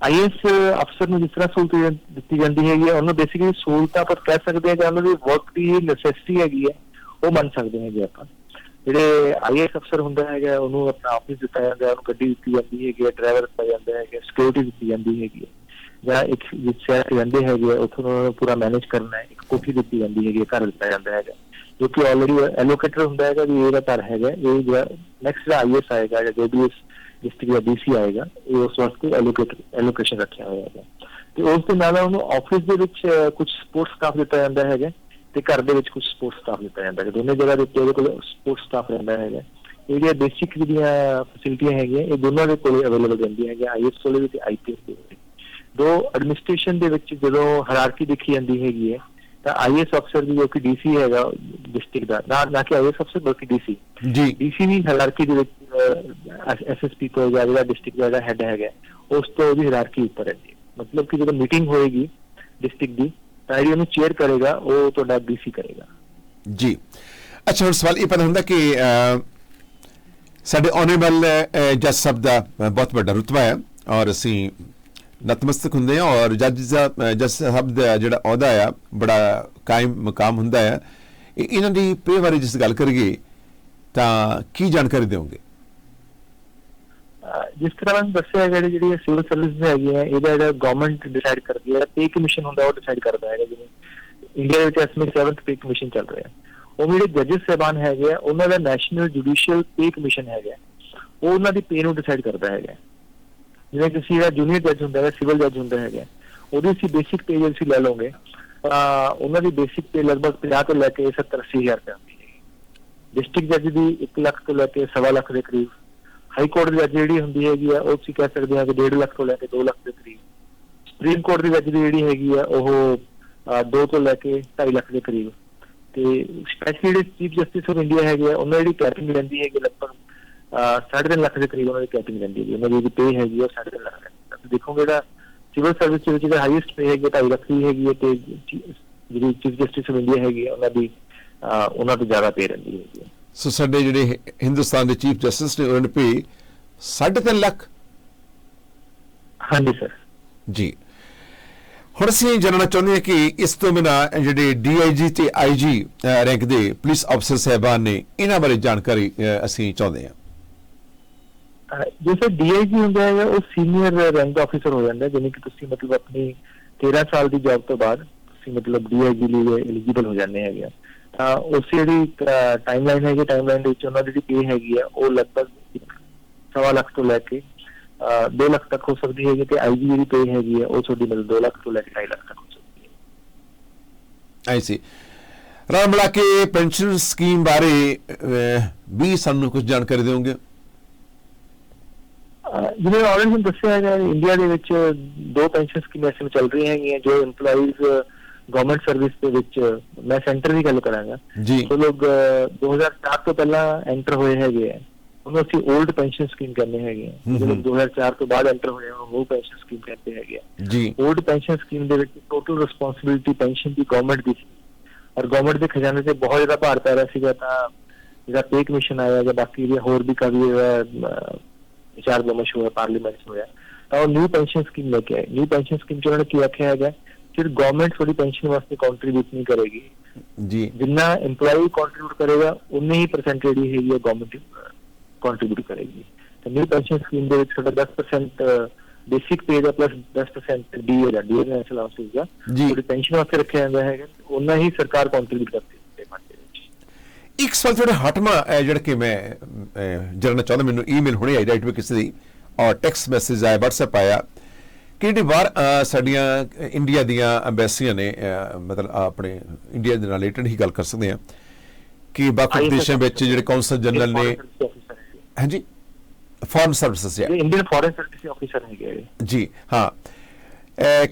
ਆਈਐਸ ਅਫਸਰ ਨੂੰ ਜਿਸ ਤਰ੍ਹਾਂ ਸਹੂਲਤ ਜਾਂ- ਦਿੱਤੀ ਜਾਂਦੀ ਹੈਗੀ ਹੈ ਉਹਨੂੰ ਬੇਸਿਕਲੀ ਸਹੂਲਤਾਂ ਆਪਾਂ ਕਹਿ ਸਕਦੇ ਹਾਂ ਕਿ ਉਹਨਾਂ ਦੀ ਵਰਕ ਦੀ ਨੈਸੈਸਿਟੀ ਹੈਗੀ ਹੈ ਉਹ ਮੰਨ ਸਕਦੇ ਹੈਗੇ ਆਪਾਂ। ਜਿਹੜੇ ਆਈਐਸ ਅਫਸਰ ਹੁੰਦਾ ਹੈਗਾ ਉਹਨੂੰ ਆਪਣਾ ਆਫਿਸ ਦਿੱਤਾ ਜਾਂਦਾ ਹੈ, ਉਹਨੂੰ ਗੱਡੀ ਦਿੱਤੀ ਜਾਂਦੀ ਹੈਗੀ ਹੈ ਡਰਾਈਵਰ ਦਿੱਤਾ ਜਾਂਦਾ ਹੈਗਾ ਸਿਕਿਉਰਿਟੀ ਦਿੱਤੀ ਜਾਂਦੀ ਹੈਗੀ ਹੈ। ਜਾਂ ਇੱਕ ਜਿਸ ਸ਼ਹਿਰ 'ਚ ਰਹਿੰਦੇ ਹੈਗੇ ਆ, ਉੱਥੋਂ ਉਹਨਾਂ ਨੂੰ ਪੂਰਾ ਮੈਨੇਜ ਕਰਨਾ ਹੈ ਇੱਕ ਕੋਠੀ ਦਿੱਤੀ ਜਾਂਦੀ ਹੈਗੀ ਘਰ ਦਿੱਤਾ ਜਾਂਦਾ ਹੈਗਾ। ਜੋ ਕਿ ਆਲਰੇਡੀ ਐਲੋਕੇਟਰ ਹੁੰਦਾ ਹੈਗਾ ਵੀ ਇਹਦਾ ਘਰ ਹੈਗਾ ਇਹ ਜਿਹੜਾ ਨੈਕਸਟ ਜਿਹੜਾ ਆਈਐਸ ਆਏਗਾ ਜਾਂ ਜੋ ਡਿਸਟ੍ਰਿਕਟ ਦਾ ਡੀਸੀ ਆਏਗਾ ਇਹ ਉਸ ਵਾਸਤੇ ਐਲੋਕੇਟ ਐਲੋਕੇਸ਼ਨ ਰੱਖਿਆ ਹੋਇਆ ਹੈਗਾ। ਤੇ ਉਸ ਦੇ ਨਾਲ ਉਹਨੂੰ ਆਫਿਸ ਦੇ ਵਿੱਚ ਕੁਝ ਸਪੋਰਟਸ ਸਟਾਫ ਦਿੱਤਾ ਜਾਂਦਾ ਹੈਗਾ ਤੇ ਘਰ ਦੇ ਵਿੱਚ ਕੁਝ ਸਪੋਰਟਸ ਸਟਾਫ ਦਿੱਤਾ ਜਾਂਦਾ ਹੈ ਦੋਨੇ ਜਗ੍ਹਾ ਦੇ ਉੱਤੇ ਉਹਦੇ ਕੋਲ ਸਪੋਰਟਸ ਸਟਾਫ ਰਹਿੰਦਾ ਹੈਗਾ। ਇਹਦੀਆਂ ਬੇਸਿਕ ਜਿਹੜੀਆਂ ਫੈਸਿਲਿਟੀਆਂ ਹੈਗੀਆਂ ਇਹ ਦੋਨਾਂ ਦੇ ਕੋਲ ਅਵੇਲੇਬਲ ਰਹਿੰਦੀਆਂ ਹੈਗੀਆਂ। ਆਈਐਸ ਕੋਲੇ ਵੀ ਤੇ ਆਈਪੀਐਸ ਦੇ ਵੀ। ਦੋ ਐਡਮਿਨਿਸਟ੍ਰੇਸ਼ਨ ਦੇ ਵਿੱਚ ਜਦੋਂ ਹਾਇਰਾਰਕੀ ਦੇਖੀ ਜਾਂਦੀ ਹੈਗੀ ਹੈ ਤਾਂ ਆਈਐਸ ਅਫਸਰ ਦੀ ਜੋ ਕਿ ਡੀਸੀ ਹੈਗਾ ਡਿਸਟ੍ਰਿਕਟ ਦਾ ਨਾ ਨਾ ਕਿ ਆਈਐਸ ਅਫਸਰ ਬਲਕਿ ਡੀਸੀ ਜੀ। ਡੀਸੀ ਵੀ ਹਾਇਰਾਰਕੀ ਦੇ ਵਿੱਚ ਐਸਐਸਪੀ ਤੋਂ ਜਾਂ ਜਿਹੜਾ ਡਿਸਟ੍ਰਿਕਟ ਦਾ ਹੈਡ ਹੈਗਾ ਉਸ ਤੋਂ ਉਹਦੀ ਹਾਇਰਾਰਕੀ ਉੱਪਰ ਹੈ ਮਤਲਬ ਕਿ ਜਦੋਂ ਮੀਟਿੰਗ ਹੋਏਗੀ ਡਿਸਟ੍ਰਿਕਟ ਦੀ ਤਾਂ ਜਿਹੜੀ ਉਹਨੂੰ ਚੇਅਰ ਕਰੇਗਾ ਉਹ ਤੁਹਾਡਾ ਡੀਸੀ ਕਰੇਗਾ। ਜੀ। ਅੱਛਾ ਹੁਣ ਸਵਾਲ ਇਹ ਪੈਦਾ ਹੁੰਦਾ ਕਿ ਸਾਡੇ ਆਨਰੇਬਲ ਜੱਜ ਸਾਹਿਬ ਦਾ ਬਹੁਤ ਵੱਡਾ ਰੁਤਬਾ ਹੈ ਔਰ ਅਸੀਂ ਨਤਮਸਤਕ ਹੁੰਦੇ ਹਾਂ ਔਰ ਜੱਜ ਸਾਹਿਬ ਅਹ, ਜੱਜ ਸਾਹਿਬ ਦਾ ਜਿਹੜਾ ਅਹੁਦਾ ਆ ਬੜਾ ਕਾਇਮ ਮਕਾਮ ਹੁੰਦਾ ਹੈ ਇਹ- ਇਹਨਾਂ ਦੀ ਪੇ ਬਾਰੇ ਜਿਸ ਗੱਲ ਕਰੀਏ ਤਾਂ ਕੀ ਜਾਣਕਾਰੀ ਦਿਓਗੇ? ਅਹ ਜਿਸ ਤਰ੍ਹਾਂ ਮੈਂ ਦੱਸਿਆ ਹੈਗਾ ਜਿਹੜੀ ਜਿਹੜੀ ਸਿਵਲ ਸਰਵਿਸ ਹੈਗੀ ਹੈ ਇਹਦਾ ਜਿਹੜਾ ਗਵਰਨਮੈਂਟ ਡਿਸਾਈਡ ਕਰਦੀ ਹੈ ਪੇ ਕਮਿਸ਼ਨ ਹੁੰਦਾ ਉਹ ਡਿਸਾਈਡ ਕਰਦਾ ਹੈਗਾ ਜਿਵੇਂ ਇੰਡੀਆ ਵਿੱਚ ਇਸ ਸਮੇਂ 7th ਪੇ ਕਮਿਸ਼ਨ ਚੱਲ ਰਿਹਾ। ਉਹ ਜਿਹੜੇ ਜੱਜਸ ਸਹਿਬਾਨ ਹੈਗੇ ਆ ਉਹਨਾਂ ਦਾ ਨੈਸ਼ਨਲ ਜੁਡੀਸ਼ੀਅਲ ਪੇ ਕਮਿਸ਼ਨ ਹੈਗਾ। ਉਹ ਉਹਨਾਂ ਦੀ ਪੇ ਨੂੰ ਡਿਸਾਈਡ ਕਰਦਾ ਹੈਗਾ। ਜਿਵੇਂ ਕਿਸੇ ਦਾ ਜੂਨੀਅਰ ਜੱਜ ਹੁੰਦਾ ਹੈ ਸਿਵਲ ਜੱਜ ਹੁੰਦਾ ਹੈਗਾ ਉਹਦੀ ਅਸੀਂ ਬੇਸਿਕ ਪੇ ਜੇ ਅਸੀਂ ਲੈ ਲਓਗੇ, ਤਾਂ ਉਹਨਾਂ ਦੀ ਬੇਸਿਕ ਪੇ ਲਗਭਗ 50 ਤੋਂ ਲੈ ਕੇ 70 80 ਹਜ਼ਾਰ ਰੁਪਏ ਆਉਂਦੀ ਹੈ। ਡਿਸਟ੍ਰਿਕਟ ਜੱਜ ਦੀ 1 ਲੱਖ ਤੋਂ ਲੈ ਕੇ ਸਵਾ ਲੱਖ ਦੇ ਕਰੀਬ। ਹਾਈ ਕੋਰਟ ਦੀ ਜੱਜ ਜਿਹੜੀ ਹੁੰਦੀ ਹੈਗੀ ਆ, ਉਹ ਤੁਸੀਂ ਕਹਿ ਸਕਦੇ ਆ ਕਿ 1.5 ਲੱਖ ਤੋਂ ਲੈ ਕੇ 2 ਲੱਖ ਦੇ ਕਰੀਬ। ਸੁਪਰੀਮ ਕੋਰਟ ਦੀ ਜੱਜ ਦੀ ਜਿਹੜੀ ਹੈਗੀ ਆ, ਉਹ 2 ਤੋਂ ਲੈ ਕੇ 2.5 ਲੱਖ ਦੇ ਕਰੀਬ। ਤੇ ਸਪੈਸ਼ਲੀ ਜਿਹੜੇ ਚੀਫ ਜਸਟਿਸ ਆਫ ਇੰਡੀਆ ਹੈਗੇ ਆ, ਉਹਨਾਂ ਦੀ ਕੈਪਿੰਗ ਲੈਂਦੀ ਹੈਗੀ ਲਗਭਗ 3.5 ਲੱਖ ਦੇ ਕਰੀਬ ਉਹਨਾਂ ਦੀ ਕੈਪਿੰਗ ਰਹਿੰਦੀ ਹੈ ਉਹਨਾਂ ਦੀ ਪੇ ਹੈਗੀ ਉਹ 3.5 ਲੱਖ ਹੈ। ਤੁਸੀਂ ਦੇਖੋਗੇ ਜਿਹੜਾ ਸਿਵਲ ਸਰਵਿਸ ਦੇ ਵਿੱਚ ਜਿਹੜਾ ਹਾਈਐਸਟ ਪੇ ਹੈਗੀ 2.5 ਲੱਖ ਦੀ ਹੈਗੀ ਹੈ ਤੇ ਜਿਹੜੀ ਚੀਫ ਜਸਟਿਸ ਆਫ ਇੰਡੀਆ ਹੈਗੀ ਉਹਨਾਂ ਦੀ ਉਹਨਾਂ ਤੋਂ ਜ਼ਿਆਦਾ ਪੇ ਰਹਿੰਦੀ ਹੈਗੀ ਹੈ ਸੋ ਸਾਡੇ ਜਿਹੜੇ ਹਿੰਦੁਸਤਾਨ ਦੇ ਚੀਫ ਜਸਟਿਸ ਨੇ ਉਹਨਾਂ ਨੇ ਪੇ 3.5 ਲੱਖ? ਹਾਂਜੀ ਸਰ ਜੀ। ਹੁਣ ਅਸੀਂ ਜਾਣਨਾ ਚਾਹੁੰਦੇ ਹਾਂ ਕਿ ਇਸ ਤੋਂ ਬਿਨਾਂ ਜਿਹੜੇ ਡੀਆਈਜੀ ਤੇ ਆਈਜੀ ਰੈਂਕ ਦੇ ਪੁਲਿਸ ਅਫਸਰ ਸਹਿਬਾਨ ਨੇ ਇਹਨਾਂ ਬਾਰੇ ਜਾਣਕਾਰੀ ਅਸੀਂ ਚਾਹੁੰਦੇ ਹਾਂ। ਅਹ ਡੀਆਈਜੀ ਹੁੰਦਾ ਹੈ ਉਹ ਸੀਨੀਅਰ ਰੈਂਕ ਆਫੀਸਰ ਹੋ ਜਾਂਦਾ ਜਿਵੇਂ ਕਿ ਤੁਸੀਂ ਮਤਲਬ ਆਪਣੀ 13 ਸਾਲ ਦੀ ਜੌਬ ਤੋਂ ਬਾਅਦ ਤੁਸੀਂ ਮਤਲਬ ਡੀਆਈਜੀ ਲਈ ਐਲੀਜੀਬਲ ਹੋ ਜਾਂਦੇ ਹੈਗੇ ਤਾਂ ਉਸ ਜਿਹੜੀ ਟਾਈਮਲਾਈਨ ਹੈਗੀ ਟਾਈਮਲਾਈਨ ਦੇ ਵਿੱਚ ਉਹਨਾਂ ਦੀ ਜਿਹੜੀ ਪੇ ਹੈਗੀ ਆ ਉਹ ਲਗਭਗ ਇੱਕ ਸਵਾ ਲੱਖ ਤੋਂ ਲੈ ਕੇ 2 ਲੱਖ ਤੱਕ ਹੋ ਸਕਦੀ ਹੈਗੀ ਤੇ ਆਈਜੀ ਜਿਹੜੀ ਪੇ ਹੈਗੀ ਆ ਉਹ ਤੁਹਾਡੀ ਮਤਲਬ 2 ਲੱਖ ਤੋਂ ਲੈ ਕੇ 2.5 ਲੱਖ ਤੱਕ ਹੋ ਸਕਦੀ ਹੈ। ਐ ਸੀ ਰਾਮ ਮਿਲਾ ਪੈਨਸ਼ਨ ਸਕੀਮ ਬਾਰੇ ਅ, ਸਾਨੂੰ ਕੁਝ ਜਾਣਕਾਰੀ ਦਿਓਗੇ? ਜਿਵੇਂ ਆਲਰੇਡੀ ਮੈਂ ਦੱਸਿਆ ਹੈਗਾ ਇੰਡੀਆ ਦੇ ਵਿੱਚ ਦੋ ਪੈਨਸ਼ਨ ਸਕੀਮਾਂ ਇਸ ਸਮੇਂ ਚੱਲ ਰਹੀਆਂ ਹੈਗੀਆਂ ਜੋ EMPLOYEES ਗਵਰਨਮੈਂਟ ਸਰਵਿਸ ਦੇ ਵਿੱਚ ਮੈਂ ਸੈਂਟਰ ਦੀ ਗੱਲ ਕਰਾਂਗਾ ਜੀ ਜੋ ਲੋਕ ਅਹ, 2004 ਤੋਂ ਪਹਿਲਾਂ ਐਂਟਰ ਹੋਏ ਹੈਗੇ ਆ ਉਹਨੂੰ ਅਸੀਂ 올ਡ ਪੈਨਸ਼ਨ ਸਕੀਮ ਕਹਿੰਦੇ ਹੈਗੇ ਆ ਹਮ ਜਿਹੜੇ ਹਮ। 2004 ਤੋਂ ਬਾਅਦ ਐਂਟਰ ਹੋਏ ਆ ਉਹ ਪੈਨਸ਼ਨ ਸਕੀਮ ਕਹਿੰਦੇ ਹੈਗੇ ਆ ਜੀ 올ਡ ਪੈਨਸ਼ਨ ਸਕੀਮ ਦੇ ਵਿੱਚ ਟੋਟਲ ਰਿਸਪੌਂਸਿਬਿਲਟੀ ਪੈਨਸ਼ਨ ਦੀ ਗਵਰਨਮੈਂਟ ਦੀ ਸੀ ਔਰ ਗਵਰਨਮੈਂਟ ਦੇ ਖਜ਼ਾਨੇ ਤੇ ਬਹੁਤ ਜ਼ਿਆਦਾ ਭਾਰ ਪੈ ਰਿਹਾ ਸੀਗਾ ਤਾਂ ਜਿਹੜਾ ਪੇ ਕਮਿਸ਼ਨ ਆਇਆ ਜਾਂ ਬਾਕੀ ਜਿਹੜੇ ਹੋਰ ਵੀ ਕਾਫੀ ਜਿਹੜਾ ਵਿਚਾਰ ਵਿਮਰਸ਼ ਹੋਇਆ ਪਾਰਲੀਮੈਂਟ 'ਚ ਹੋਇਆ ਤਾਂ ਉਹ ਨਿਊ ਪੈਨਸ਼ਨ ਸਕੀਮ ਲੈ ਕੇ ਆਏ। ਨਿਊ ਪੈਨਸ਼ਨ ਸਕੀਮ 'ਚ ਉਹਨਾਂ ਨੇ ਕੀ ਆਖਿਆ ਹੈਗਾ? ਕਿ ਗਵਰਨਮੈਂਟ ਤੁਹਾਡੀ ਪੈਨਸ਼ਨ ਵਾਸਤੇ ਕੰਟਰੀਬਿਊਟ ਨਹੀਂ ਕਰੇਗੀ। ਜੀ। ਜਿੰਨਾ EMPLOYEE ਕੰਟਰੀਬਿਊਟ ਕਰੇਗਾ ਉਨੀ ਹੀ ਪਰਸੈਂਟ ਜਿਹੜੀ ਹੈਗੀ ਹੈ ਗਵਰਨਮੈਂਟ ਕੰਟਰੀਬਿਊਟ ਕਰੇਗੀ। ਤਾਂ ਨਿਊ ਪੈਨਸ਼ਨ ਸਕੀਮ ਦੇ ਵਿੱਚ ਤੁਹਾਡਾ 10% ਬੇਸਿਕ ਪੇ ਦਾ ਪਲੱਸ 10% ਡੀਏ ਦਾ ਡੀਏ ਨੈਸ਼ਨਲ ਅਲਾਉਂਸਸ ਦਾ ਜੀ। ਪੈਨਸ਼ਨ ਵਾਸਤੇ ਰੱਖਿਆ ਜਾਂਦਾ ਹੈਗਾ ਉਨਾ ਹੀ ਸਰਕਾਰ ਕੰਟਰੀਬਿਊਟ ਕਰਦੀ ਦੇ ਇੱਕ ਸਵਾਲ ਥੋੜਾ ਹਟਮਾ ਹੈ ਜਿਹੜਾ ਕਿ ਮੈਂ ਅ, ਜਾਣਨਾ ਚਾਹੁੰਦਾ ਮੈਨੂੰ ਈਮੇਲ ਹੁਣੇ ਆਈ ਰਾਈਟ ਵੀ ਕਿਸੇ ਦੀ ਔਰ ਟੈਕਸਟ ਮੈਸੇਜ ਆਇਆ WhatsApp ਆਇਆ ਕਿ ਜਿਹੜੀ ਅ, ਸਾਡੀਆਂ ਇੰਡੀਆ ਦੀਆਂ ਐਮਬੈਸੀਆਂ ਨੇ ਮਤਲਬ ਆਪਣੇ ਇੰਡੀਆ ਦੇ ਨਾਲ ਰਿਲੇਟਡ ਹੀ ਗੱਲ ਕਰ ਸਕਦੇ ਹਾਂ ਕਿ ISS ਦੇਸ਼ਾਂ ਵਿੱਚ ਜਿਹੜੇ ਕੌਂਸਲ ਜਨਰਲ ਨੇ ਹਾਂਜੀ ਫੋਰਨ ਸਰਵਿਸਿਜ਼ ਹੈ ਇੰਡੀਅਨ ਫੋਰਨ ਸਰਵਿਸ ਆਫੀਸਰ ਹੈਗੇ। ਜੀ ਹਾਂ।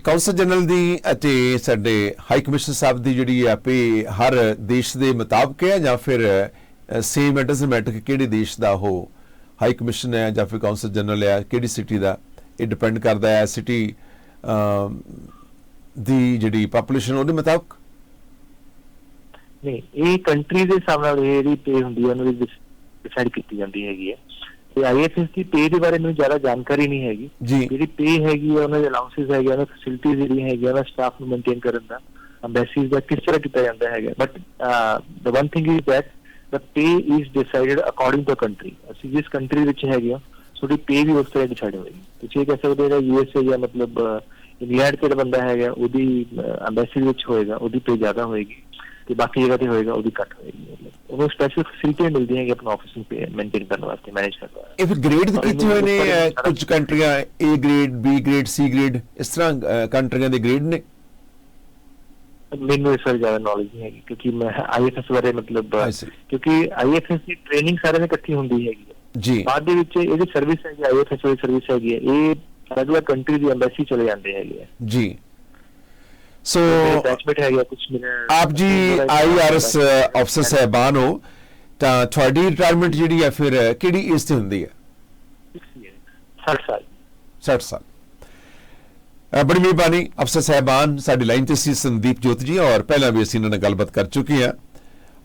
ਕੌਂਸਲ ਜਨਰਲ ਦੀ ਅਤੇ ਸਾਡੇ ਹਾਈ ਕਮਿਸ਼ਨਰ ਸਾਹਿਬ ਦੀ ਜਿਹੜੀ ਆ ਪੇ ਹਰ ਦੇਸ਼ ਦੇ ਮੁਤਾਬਕ ਹੈ ਜਾਂ ਫਿਰ ਸੇਮ ਇਟ ਡਸਨਟ ਮੈਟਰ ਕਿ ਕਿਹੜੇ ਦੇਸ਼ ਦਾ ਉਹ ਹਾਈ ਕਮਿਸ਼ਨ ਹੈ ਜਾਂ ਫਿਰ ਕੌਂਸਲ ਜਨਰਲ ਹੈ, ਕਿਹੜੀ ਸਿਟੀ ਦਾ, ਇਹ ਡਿਪੈਂਡ ਕਰਦਾ ਹੈ ਸਿਟੀ ਦੀ ਜਿਹੜੀ ਪੋਪੂਲੇਸ਼ਨ ਉਹਦੇ ਮੁਤਾਬਕ? ਨਹੀਂ, ਇਹ ਕੰਟਰੀ ਦੇ ਹਿਸਾਬ ਨਾਲ ਇਹ ਜਿਹੜੀ ਪੇ ਹੁੰਦੀ ਹੈ, ਉਹਨੂੰ ਡਿਸਾਈਡ ਕੀਤੀ ਜਾਂਦੀ ਹੈਗੀ ਹੈ। ਤੇ ਆਈਐਫਐਸ ਦੀ ਪੇ ਦੇ ਬਾਰੇ ਮੈਨੂੰ ਜ਼ਿਆਦਾ ਜਾਣਕਾਰੀ ਨਹੀਂ ਹੈਗੀ। ਜਿਹੜੀ ਪੇ ਹੈਗੀ ਹੈ ਉਹਨਾਂ ਦੇ ਅਲਾਉਂਸਸ ਹੈਗੇ ਉਹਨਾਂ ਫੈਸਿਲਿਟੀਜ਼ ਜਿਹੜੀਆਂ ਹੈਗੀਆਂ ਉਹਨਾਂ ਸਟਾਫ ਨੂੰ ਮੇਨਟੇਨ ਕਰਨ ਦਾ ਅੰਬੈਸੀਜ਼ ਦਾ ਕਿਸ ਤਰ੍ਹਾਂ ਕੀਤਾ ਜਾਂਦਾ ਹੈਗਾ। But the one thing is that the pay is decided according to country ਅਸੀਂ ਜਿਸ ਕੰਟਰੀ ਵਿੱਚ ਹੈਗੇ ਆ ਤੁਹਾਡੀ ਪੇ ਵੀ ਉਸ ਤਰ੍ਹਾਂ ਡਿਸਾਈਡ ਹੋਏਗੀ। ਤੁਸੀਂ ਇਹ ਕਹਿ ਸਕਦੇ ਹੋ ਯੂਐਸਏ ਜਾਂ ਮਤਲਬ ਇੰਗਲੈਂਡ ਤੇ ਜਿਹੜਾ ਬੰਦਾ ਹੈਗਾ ਉਹਦੀ ਅੰਬੈਸੀ ਵਿੱਚ ਹੋਏਗਾ ਉਹਦੀ ਪੇ ਜ਼ਿਆਦਾ ਹੋਏਗੀ। ਤੇ ਬਾਕੀ ਜਗ੍ਹਾ ਤੇ ਹੋਏਗਾ ਉਹਦੀ ਘੱਟ ਹੋਏਗੀ। ਉਹਨੂੰ ਸਪੈਸ਼ਲ ਫੈਸਿਲਿਟੀ ਮਿਲਦੀ ਹੈਗੀ ਆਪਣਾ ਆਫਿਸ ਨੂੰ ਮੇਨਟੇਨ ਕਰਨ ਵਾਸਤੇ ਮੈਨੇਜ ਕਰਨ ਵਾਸਤੇ। ਇਹ ਫਿਰ ਗ੍ਰੇਡ ਕੀਤੇ ਹੋਏ ਨੇ? ਕੁਝ ਕੰਟਰੀਆਂ A grade B grade C grade ਇਸ ਤਰ੍ਹਾਂ ਕੰਟਰੀਆਂ ਦੇ ਗ੍ਰੇਡ ਨੇ? ਮੈਨੂੰ ਇਸ ਬਾਰੇ ਜ਼ਿਆਦਾ ਨੌਲੇਜ ਨਹੀਂ ਹੈਗੀ ਕਿਉਂਕਿ ਮੈਂ ਆਈਐਫਐਸ ਬਾਰੇ ਮਤਲਬ. ਕਿਉਂਕਿ ਆਈਐਫਐਸ ਦੀ ਟ੍ਰੇਨਿੰਗ ਸਾਰਿਆਂ ਦੀ ਇਕੱਠੀ ਹੁੰਦੀ ਹੈਗੀ ਹੈ। ਜੀ। ਬਾਅਦ ਦੇ ਵਿੱਚ ਇਹਦੀ ਸਰਵਿਸ ਹੈਗੀ ਆਈਐਫਐਸ ਦੀ ਸਰਵਿਸ ਹੈਗੀ ਹੈ। ਇਹ ਅਲੱਗ-ਅਲੱਗ ਕੰਟਰੀ ਦੀ ਐਮਬੈਸੀ ਚਲੇ ਜਾਂਦੇ ਹੈਗੇ ਜੀ। ਸੋ ਬੈਚਮੇਟ ਹੈਗਾ ਕੁਝ ਮੇਰੇ ਆਪ ਜੀ ਆਈਆਰਐਸ ਅਫਸਰ ਸਹਿਬਾਨ ਹੋ ਤਾਂ ਤੁਹਾਡੀ ਰਿਟਾਇਰਮੈਂਟ ਜਿਹੜੀ ਹੈ ਫਿਰ ਕਿਹੜੀ ਏਜ ਤੇ ਹੁੰਦੀ ਹੈ 60 ਸਾਲ 60 ਸਾਲ ਬੜੀ ਮਿਹਰਬਾਨੀ ਅਫਸਰ ਸਹਿਬਾਨ ਸਾਡੀ ਲਾਈਨ ਤੇ ਸੀ ਸੰਦੀਪ ਜੋਤ ਜੀ ਔਰ ਪਹਿਲਾਂ ਵੀ ਅਸੀਂ ਇਹਨਾਂ ਨਾਲ ਗੱਲਬਾਤ ਕਰ ਚੁੱਕੇ ਹਾਂ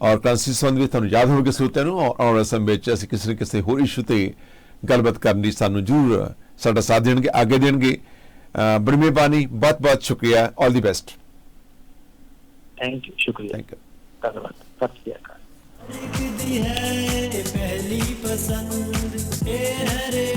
ਔਰ ਕਰੰਸੀ ਸੰਬੰਧ ਵਿੱਚ ਤੁਹਾਨੂੰ ਯਾਦ ਹੋਵੇਗਾ ਸਰੋਤਿਆਂ ਨੂੰ ਔਰ ਆਉਣ ਵਾਲੇ ਸਮੇਂ ਵਿੱਚ ਅਸੀਂ ਕਿਸੇ ਨਾ ਕਿਸੇ ਹੋਰ ਇਸ਼ੂ ਤੇ ਗੱਲਬਾਤ ਕਰਨ ਦੀ ਸਾਨੂੰ ਜ਼ਰੂਰ ਸਾਡਾ ਸਾਥ ਦੇਣਗੇ ਅੱਗੇ ਦੇਣਗੇ ਬੜਮੇ ਬਾਨੀ ਬਹੁਤ ਬਹੁਤ ਸ਼ੁਕਰੀਆ। 올 ਦੀ ਬੈਸਟ ਥੈਂਕ ਯੂ ਸ਼ੁਕਰੀਆ। ਥੈਂਕ ਯੂ ਧੰਨਵਾਦ। ਸਤਿ ਸ਼੍ਰੀ ਅਕਾਲ। ਦਿਖਦੀ ਹੈ ਪਹਿਲੀ ਪਸੰਦ। ਇਹ ਹਰੇ